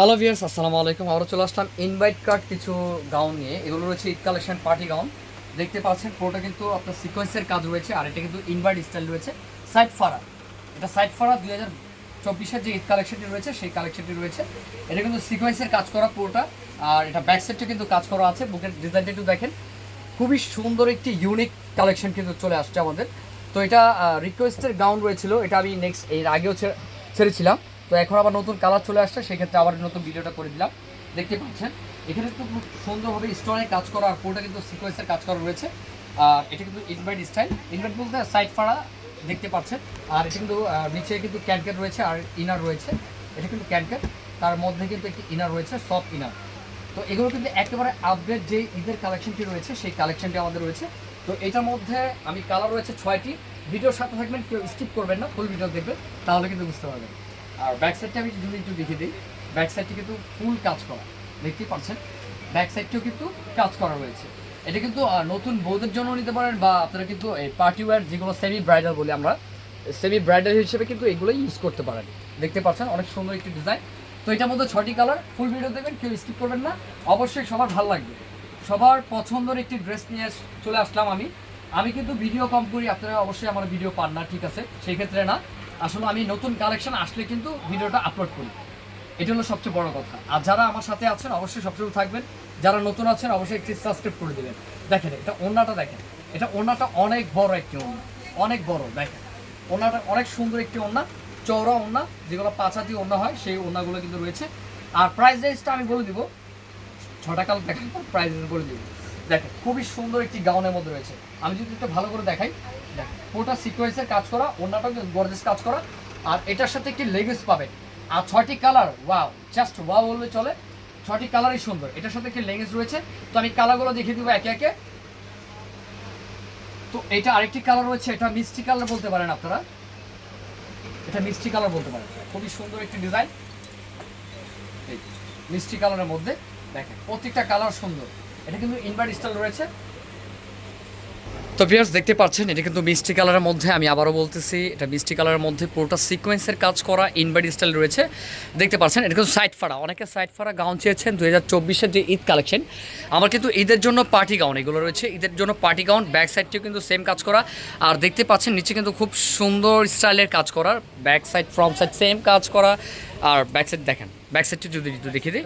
Hello viewers আসসালামু আলাইকুম। আমরা চলে আসলাম ইনভাইট কার্ড কিছু গাউন নিয়ে। এগুলো রয়েছে ঈদ কালেকশন পার্টি গাউন দেখতে পাচ্ছেন, পুরোটা কিন্তু আপনার সিকোয়েন্সের কাজ রয়েছে, আর এটা কিন্তু ইনভাইট স্টাইল রয়েছে সাইড ফারা এটা সাইড ফারা দুই হাজার চব্বিশের যে ঈদ কালেকশনটি রয়েছে, সেই কালেকশনটি রয়েছে। এটা কিন্তু সিকোয়েন্সের কাজ করা পুরোটা, আর এটা ব্যাক সাইডটা কিন্তু কাজ করা আছে, বুকের ডিজাইনটা একটু দেখেন। খুবই সুন্দর একটি ইউনিক কালেকশন কিন্তু চলে আসছে আমাদের। তো এটা রিকোয়েস্টের গাউন রয়েছিল, এটা আমি নেক্সট এর আগেও ছেড়েছিলাম। তো এখন আবার নতুন কালার চলে আসছে, সেক্ষেত্রে আবার নতুন ভিডিওটা করে দিলাম। দেখতে পাচ্ছেন, এখানে কিন্তু খুব সুন্দরভাবে স্টোনের কাজ করা আর পুরোটা কিন্তু সিকোয়েন্সের কাজ করা রয়েছে। আর এটা কিন্তু ইনভাইট স্টাইল ইনভাইট বলতে সাইড ফাড়া দেখতে পাচ্ছেন। আর এটা কিন্তু নিচে কিন্তু ক্যানকেট রয়েছে আর ইনার রয়েছে। এটা কিন্তু ক্যানকেট তার মধ্যে কিন্তু একটি ইনার রয়েছে সফট ইনার তো এগুলো কিন্তু একেবারে আপডেট যে ঈদের কালেকশনটি রয়েছে, সেই কালেকশনটি আমাদের রয়েছে। তো এটার মধ্যে আমি কালার রয়েছে ছয়টি। ভিডিওর সাথে থাকবেন, কেউ স্কিপ করবেন না ফুল ভিডিও দেখবেন, তাহলে কিন্তু বুঝতে পারবেন। আর ব্যাক সাইডটা আমি যদি একটু দেখিয়ে দিই ব্যাক সাইডটি কিন্তু ফুল কাজ করা, দেখতেই পাচ্ছেন? ব্যাক সাইডটিও কিন্তু কাজ করা রয়েছে। এটা কিন্তু নতুন বউদের জন্য নিতে পারেন বা আপনারা কিন্তু এই পার্টি ওয়্যার যেগুলো সেমি ব্রাইডাল বলি আমরা সেমি ব্রাইডাল হিসেবে কিন্তু এগুলো ইউজ করতে পারেন। দেখতে পাচ্ছেন, অনেক সুন্দর একটি ডিজাইন তো এটার মধ্যে ছটি কালার ফুল ভিডিও দেবেন, কেউ স্কিপ করবেন না। অবশ্যই সবার ভালো লাগবে। সবার পছন্দের একটি ড্রেস নিয়ে চলে আসলাম আমি। আমি কিন্তু ভিডিও কম করি, আপনারা অবশ্যই আমার ভিডিও পান না, ঠিক আছে? সেই ক্ষেত্রে না। আসলে আমি নতুন কালেকশন আসলে কিন্তু ভিডিওটা আপলোড করি। এটা হলো সবচেয়ে বড় কথা। আর যারা আমার সাথে আছেন, অবশ্যই সবসময় থাকবেন। যারা নতুন আছেন, অবশ্যই একটি সাবস্ক্রাইব করে দেবেন। দেখেন, এটা ওনাটা দেখেন। এটা ওনাটা অনেক বড় একটি ওনা অনেক বড়, দেখেন। ওনাটা অনেক সুন্দর একটি ওনা চওড়া ওনা যেগুলো পাঁচা দিয়ে ওনা হয়, সেই ওনাগুলো কিন্তু রয়েছে। আর প্রাইস রেঞ্জটা আমি বলে দিব। ছটা কাল দেখার পর প্রাইস বলে দিব। দেখেন, খুবই সুন্দর একটি গাউনের মধ্যে রয়েছে। আমি যদি একটু ভালো করে দেখাই। পুরোটা সিকোয়েন্সের কাজ করা ওনাটাও গর্জেস কাজ করা। আর এটার সাথে একটি লেগেস পাবেন। আর ছয়টি কালার ওয়াও জাস্ট ওয়াও বললে চলে। ছয়টি কালারই সুন্দর। এটার সাথে একটি লেগেস রয়েছে। তো আমি কালারগুলো দেখিয়ে দিব একে একে। তো এটা আরেকটি কালার রয়েছে, এটা মিষ্টি কালার বলতে পারেন আপনারা। এটা মিষ্টি কালার বলতে পারেন। খুবই সুন্দর একটি ডিজাইন মিষ্টি কালারের মধ্যে দেখেন, প্রত্যেকটা কালার সুন্দর। এটা কিন্তু ইনভার্ট স্টাইল রয়েছে। তো ভিউয়ার্স দেখতে পাচ্ছেন, এটা কিন্তু মিষ্টি কালারের মধ্যে, আমি আবারও বলতেছি, এটা মিষ্টি কালারের মধ্যে পুরোটা সিকোয়েন্সের কাজ করা ইনভার্ট স্টাইল রয়েছে। দেখতে পাচ্ছেন, এটা কিন্তু সাইড ফাড়া অনেকে সাইড ফাড়া গাউন চেয়েছেন দু হাজার চব্বিশের যে ঈদ কালেকশন আমার কিন্তু ঈদের জন্য পার্টি গাউন এগুলো রয়েছে, ঈদের জন্য পার্টি গাউন ব্যাক সাইডটিও কিন্তু সেম কাজ করা। আর দেখতে পাচ্ছেন, নিচে কিন্তু খুব সুন্দর স্টাইলের কাজ করা back side front side same কাজ করা। আর ব্যাক সাইড দেখেন ব্যাক সাইডটি যদি দেখিয়ে দিই।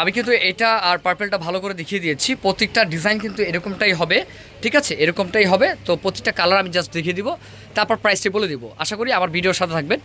আমি কিন্তু এটা আর পার্পেলটা ভালো করে দেখিয়ে দিয়েছি। প্রত্যেকটা ডিজাইন কিন্তু এরকমটাই হবে, ঠিক আছে? এরকমটাই হবে। তো প্রত্যেকটা কালার আমি জাস্ট দেখিয়ে দিব, তারপর প্রাইসটি বলে দিব। আশা করি আমার ভিডিওর সাথে থাকবেন।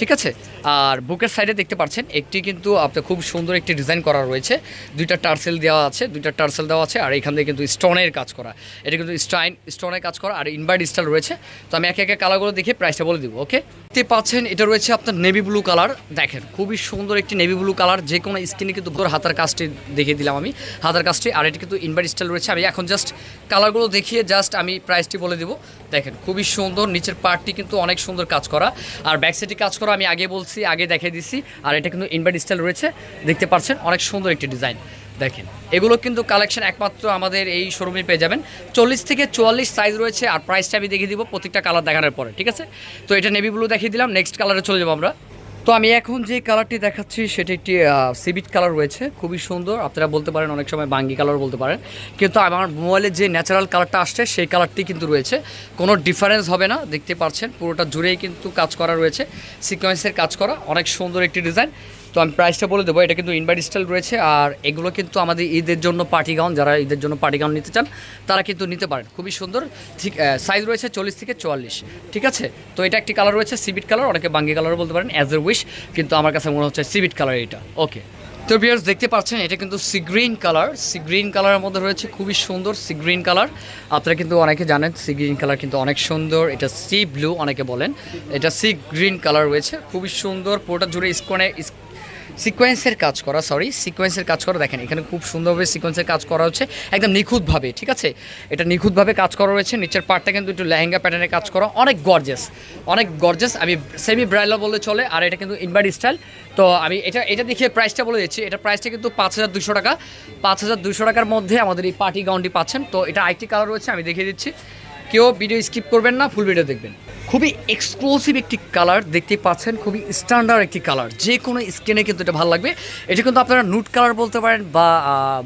ঠিক আছে? আর বুকের সাইডে দেখতে পাচ্ছেন, একটি কিন্তু আপনার খুব সুন্দর একটি ডিজাইন করা রয়েছে। দুইটা টার্সেল দেওয়া আছে, দুইটা টার্সেল দেওয়া আছে, আর এখান থেকে কিন্তু স্টোনের কাজ করা। এটা কিন্তু স্টাইন স্টোনের কাজ করা, আর ইনভার্ট স্টাইল রয়েছে। তো আমি একে একে কালারগুলো দেখে প্রাইসটা বলে দিব ওকে দেখতে পাচ্ছেন, এটা রয়েছে আপনার নেভি ব্লু কালার দেখেন, খুবই সুন্দর একটি নেভি ব্লু কালার যে কোনো স্কিনে কিন্তু তোর হাতার কাজটি দেখিয়ে দিলাম আমি। হাতার কাজটি, আর এটা কিন্তু ইনভার্ট স্টাইল রয়েছে। আমি এখন জাস্ট কালারগুলো দেখিয়ে জাস্ট আমি প্রাইসটি বলে দিব। দেখেন, খুবই সুন্দর, নিচের পার্টটি কিন্তু অনেক সুন্দর কাজ করা। আর ব্যাক সাইডে কাজ করা আমি আগে বলছি, আগে দেখিয়ে দিছি। আর এটা কিন্তু ইনভার্ট স্টাইল রয়েছে। দেখতে পাচ্ছেন, অনেক সুন্দর একটি ডিজাইন দেখেন, এগুলো কিন্তু কালেকশন একমাত্র আমাদের এই শোরুমে পেয়ে যাবেন। চল্লিশ থেকে চুয়াল্লিশ সাইজ রয়েছে, আর প্রাইসটা আমি দেখিয়ে দিব প্রত্যেকটা কালার দেখানোর পরে, ঠিক আছে? তো এটা নেভি ব্লু দেখিয়ে দিলাম নেক্সট কালারে চলে যাব আমরা। তো আমি এখন যে কালারটি দেখাচ্ছি, সেটি একটি সিবিট কালার রয়েছে, খুবই সুন্দর। আপনারা বলতে পারেন, অনেক সময় বাঙ্গি কালার বলতে পারেন। কিন্তু আমার মোবাইলে যে ন্যাচারাল কালারটা আসছে, সেই কালারটি কিন্তু রয়েছে। কোনো ডিফারেন্স হবে না, দেখতে পাচ্ছেন। পুরোটা জুড়েই কিন্তু কাজ করা রয়েছে। সিকোয়েন্সের কাজ করা, অনেক সুন্দর একটি ডিজাইন তো আমি প্রাইসটা বলে দেবো। এটা কিন্তু ইনভার্ট স্টাইল রয়েছে আর এগুলো কিন্তু আমাদের ঈদের জন্য পার্টি গাউন যারা ঈদের জন্য পার্টি গাউন নিতে চান, তারা কিন্তু নিতে পারেন। খুবই সুন্দর। ঠিক সাইজ রয়েছে চল্লিশ থেকে চুয়াল্লিশ। ঠিক আছে? তো এটা একটি কালার রয়েছে সিবিট কালার অনেকে বাঙ্গি কালারও বলতে পারেন অ্যাজ এ উইশ কিন্তু আমার কাছে মনে হচ্ছে সিবিট কালার এটা ওকে তো বিয়ার্স দেখতে পাচ্ছেন, এটা কিন্তু sea green colour sea green কালারের মধ্যে রয়েছে খুবই সুন্দর সি গ্রিন কালার আপনারা কিন্তু অনেকে জানেন সি গ্রিন কালার কিন্তু অনেক সুন্দর। এটা সি ব্লু অনেকে বলেন। এটা সি গ্রিন কালার রয়েছে। খুবই সুন্দর, পুরোটা জুড়ে স্কোনে সিকোয়েন্সের কাজ করা সরি সিকোয়েন্সের কাজ করা, দেখেন, এখানে খুব সুন্দরভাবে সিকোয়েন্সের কাজ করা হচ্ছে, একদম নিখুঁতভাবে, ঠিক আছে? এটা নিখুঁতভাবে কাজ করা রয়েছে, নিচের পার্টটা কিন্তু একটু লেহেঙ্গা প্যাটার্নে কাজ করা, অনেক গর্জেস অনেক গর্জেস আমি সেমি ব্রাইলার বললে চলে, আর এটা কিন্তু ইনভার্ট স্টাইল তো আমি এটা এটা দেখিয়ে প্রাইসটা বলে দিচ্ছি, এটা প্রাইসটা কিন্তু পাঁচ হাজার দুশো টাকা, পাঁচ হাজার দুশো টাকার মধ্যে আমাদের এই পার্টি গাউনটি পাচ্ছেন, তো এটা আরেকটি কালার রয়েছে, আমি দেখিয়ে দিচ্ছি, কেউ ভিডিও স্কিপ করবেন না ফুল ভিডিও দেখবেন। খুবই এক্সক্লুসিভ একটি কালার দেখতে পাচ্ছেন, খুবই স্ট্যান্ডার্ড একটি কালার যে কোনো স্কিনে কিন্তু এটা ভালো লাগবে। এটা কিন্তু আপনারা নুট কালার বলতে পারেন বা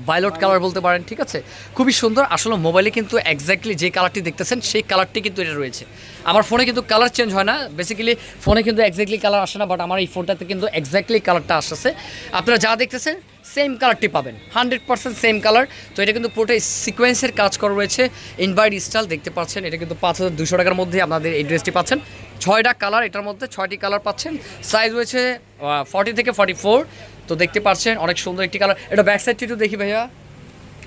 বাইলট কালার বলতে পারেন, ঠিক আছে? খুবই সুন্দর। আসলে মোবাইলে কিন্তু এক্স্যাক্টলি যে কালারটি দেখতেছেন, সেই কালারটি কিন্তু এটা রয়েছে। আমার ফোনে কিন্তু কালার চেঞ্জ হয় না। বেসিক্যালি ফোনে কিন্তু এক্স্যাক্টলি কালার আসে না বাট আমার এই ফোনটাতে কিন্তু এক্স্যাক্টলি কালারটা আসতেছে আপনারা যা দেখতেছেন সেম কালারটি পাবেন। হান্ড্রেড পার্সেন্ট সেম কালার তো এটা কিন্তু পুরোটাই সিকোয়েন্সের কাজ করা রয়েছে। ইনভাইট স্টাইল দেখতে পাচ্ছেন। এটা কিন্তু পাঁচ হাজার দুশো টাকার মধ্যে আপনাদের এই ড্রেসটি পাচ্ছেন। ছয়টা কালার এটার মধ্যে ছয়টি কালার পাচ্ছেন। সাইজ রয়েছে ফর্টি থেকে ফর্টি ফোর তো দেখতে পাচ্ছেন, অনেক সুন্দর একটি কালার এটা ব্যাক সাইডটি একটু দেখি ভাইয়া।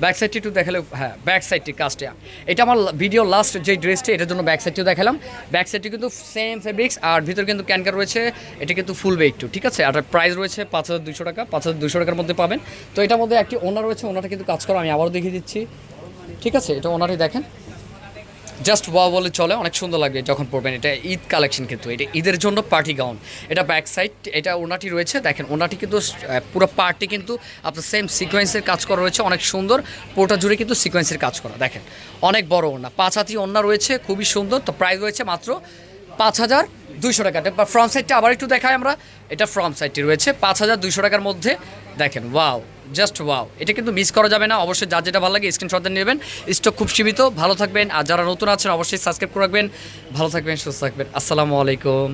ব্যাক সাইডটি একটু দেখালে হ্যাঁ ব্যাক সাইডটি কাজটা। এটা আমার ভিডিও লাস্ট যে ড্রেসটি এটার জন্য ব্যাক সাইডটিও দেখালাম। ব্যাক সাইডটি কিন্তু সেম ফেব্রিক্স আর ভিতরে কিন্তু ক্যানকার রয়েছে। এটা কিন্তু ফুল একটু ঠিক আছে? আর প্রাইস রয়েছে পাঁচ হাজার দুশো টাকা, পাঁচ হাজার দুশো টাকার মধ্যে পাবেন। তো এটার মধ্যে একটি ওনার রয়েছে ওনারটা কিন্তু কাজ করা, আমি আবারও দেখিয়ে দিচ্ছি। ঠিক আছে? এটা ওনারই দেখেন। জাস্ট ওয়া বলে চলে, অনেক সুন্দর লাগবে যখন পরবেন এটা ঈদ কালেকশন কিন্তু, এটা ঈদের জন্য পার্টি গাউন এটা ব্যাক সাইড এটা ওনাটি রয়েছে, দেখেন ওনাটি কিন্তু পুরো পার্টি কিন্তু আপনার সেম সিকোয়েন্সের কাজ করা রয়েছে, অনেক সুন্দর। পোটা জুড়ে কিন্তু সিকোয়েন্সের কাজ করা, দেখেন। অনেক বড় ওনা পাঁচ হাতি ওনা রয়েছে, খুবই সুন্দর, তো প্রাইস রয়েছে মাত্র পাঁচ হাজার দুইশো টাকা। ফ্রন্ট সাইডটা আবার একটু দেখাই আমরা। এটা ফ্রন্ট সাইডটি রয়েছে, পাঁচ হাজার দুইশো টাকার মধ্যে। দেখেন ওয়াও জাস্ট ওয়াও এটা কিন্তু মিস করা যাবে না, অবশ্যই যার যেটা ভালো লাগে স্ক্রিনশট নেবেন। স্টক খুব সীমিত, ভালো থাকবেন। আর যারা নতুন আছেন, অবশ্যই সাবস্ক্রাইব করে রাখবেন। ভালো থাকবেন, সুস্থ থাকবেন। আসসালামু আলাইকুম।